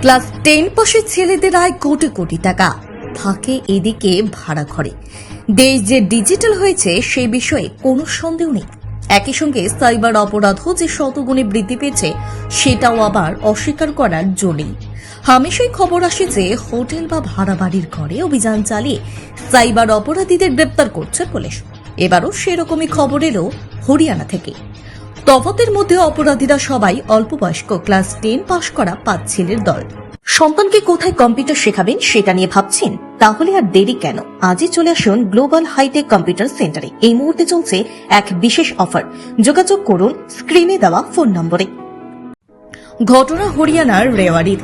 Class ten পাশের ছেলেদের আয় কোটি কোটি টাকা। থাকে এদিকে ভাড়া ঘরে দেশ যে ডিজিটাল হয়েছে সেই বিষয়ে কোনো সন্দেহ নেই। একই সঙ্গে সাইবার অপরাধও যে শতগুণে বৃদ্ধি পেয়েছে, সেটাও আবার অস্বীকার করার জো নেই। হামেশাই খবর আসে যে, হোটেল বা ভাড়া বাড়ির ঘরে অভিযান চালিয়ে সাইবার অপরাধীদের গ্রেপ্তার করছে পুলিশ। এবারও সেরকমই খবর এলো হরিয়ানা থেকে। তফাতের মধ্যে অপরাধীরা সবাই অল্প বয়স্ক ক্লাস টেন পাশ করা পাঁচ ছেলের দল। সন্তানকে কোথায় কম্পিউটার শেখাবেন সেটা নিয়ে ভাবছেন? তাহলে আর দেরি কেন? আজই চলে আসুন গ্লোবাল হাইটেক কম্পিউটার সেন্টারে। এই মুহূর্তে চলছে এক বিশেষ অফার। যোগাযোগ করুন স্ক্রিনে দেওয়া ফোন নম্বরে। ঘটনা হরিয়ানার রেওয়ারির।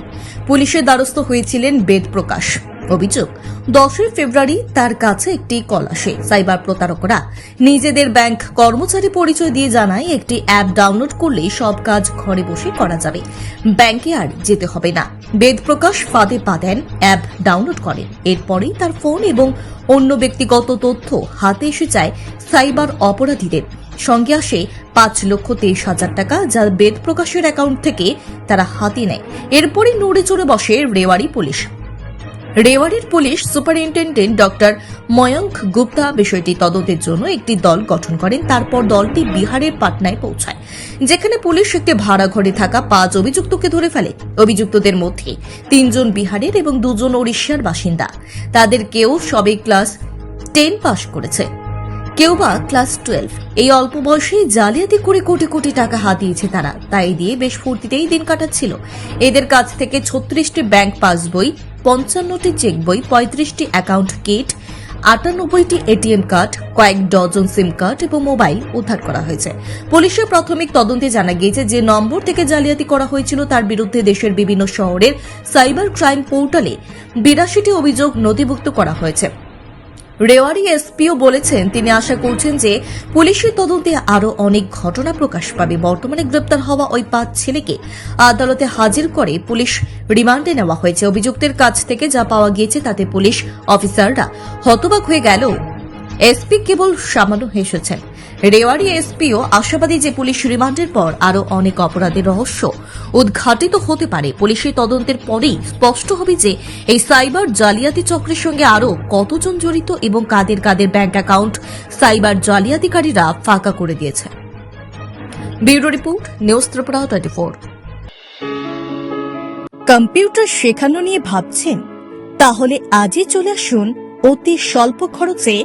পুলিশের দ্বারস্থ হয়েছিলেন বেদ প্রকাশ অভিযোগ, দশই ফেব্রুয়ারি তার কাছে একটি কল আসে। সাইবার প্রতারকরা নিজেদের ব্যাংক কর্মচারী পরিচয় দিয়ে জানায়, একটি অ্যাপ ডাউনলোড করলেই সব কাজ ঘরে বসে করা যাবে। ব্যাংকে আর যেতে হবে না। বেদ প্রকাশ ফাঁদে পা দেন, অ্যাপ ডাউনলোড করেন। এরপরেই তার ফোন এবং অন্য ব্যক্তিগত তথ্য হাতে এসে যায় সাইবার অপরাধীদের। সঙ্গে আসে পাঁচ লক্ষ তেইশ হাজার টাকা, যা বেদ প্রকাশের অ্যাকাউন্ট থেকে তারা হাতে নেয়। এরপরই নড়ে চড়ে বসে Rewari police. রেওয়ারির police superintendent doctor Mayank Gupta বিষয়টি তদন্তের জন্য একটি দল গঠন করেন। তারপর দলটি বিহারের পাটনায় পৌঁছায়, যেখানে পুলিশ একটি ভাড়া ঘরে থাকা পাঁচ অভিযুক্তকে ধরে ফেলে। অভিযুক্তদের মধ্যে তিনজন বিহারের এবং দুজন ওড়িশার বাসিন্দা। তাদের কেউ সবে ক্লাস টেন পাশ করেছে, কেউ বা ক্লাস টুয়েলভ। এই অল্প বয়সে জালিয়াতি করে কোটি কোটি টাকা হাতিয়েছে তারা। তাই দিয়ে বেশ ফুর্তিতেই দিন কাটাচ্ছিল। এদের কাছ থেকে ছত্রিশটি ব্যাংক পাসবই পঞ্চান্নটি চেক বই পঁয়ত্রিশটি অ্যাকাউন্ট কিট, আটানব্বইটি এটিএম কার্ড, কয়েক ডজন সিম কার্ড এবং মোবাইল উদ্ধার করা হয়েছে। পুলিশের প্রাথমিক তদন্তে জানা গিয়েছে যে নম্বর থেকে জালিয়াতি করা হয়েছিল তার বিরুদ্ধে দেশের বিভিন্ন শহরের সাইবার ক্রাইম পোর্টালে বিরাশিটি অভিযোগ নথিভুক্ত করা হয়েছে। রেওয়ারি এসপিও বলেছেন, তিনি আশা করছেন যে পুলিশের তদন্তে আরও অনেক ঘটনা প্রকাশ পাবে। বর্তমানে গ্রেপ্তার হওয়া ওই পাঁচ ছেলেকে আদালতে হাজির করে পুলিশ রিমান্ডে নেওয়া হয়েছে। অভিযুক্তের কাছ থেকে যা পাওয়া গিয়েছে, তাতে পুলিশ অফিসাররা হতবাক হয়ে গেল। এসপি কেবল সামান্য হেসেছেন। রেওয়ারি এসপিও আশাবাদী যে পুলিশ রিমান্ডের পর আরও অনেক অপরাধের রহস্য উদ্ঘাটিত হতে পারে। পুলিশের তদন্তের পরেই স্পষ্ট হবে যে এই সাইবার জালিয়াতি চক্রের সঙ্গে আরও কতজন জড়িত এবং কাদের কাদের ব্যাংক অ্যাকাউন্ট সাইবার জালিয়াতিকারীরা ফাঁকা করে দিয়েছে। ফোর। কম্পিউটার শেখানো নিয়ে ভাবছেন? তাহলে আজই চলে আসুন অতি স্বল্প খরচে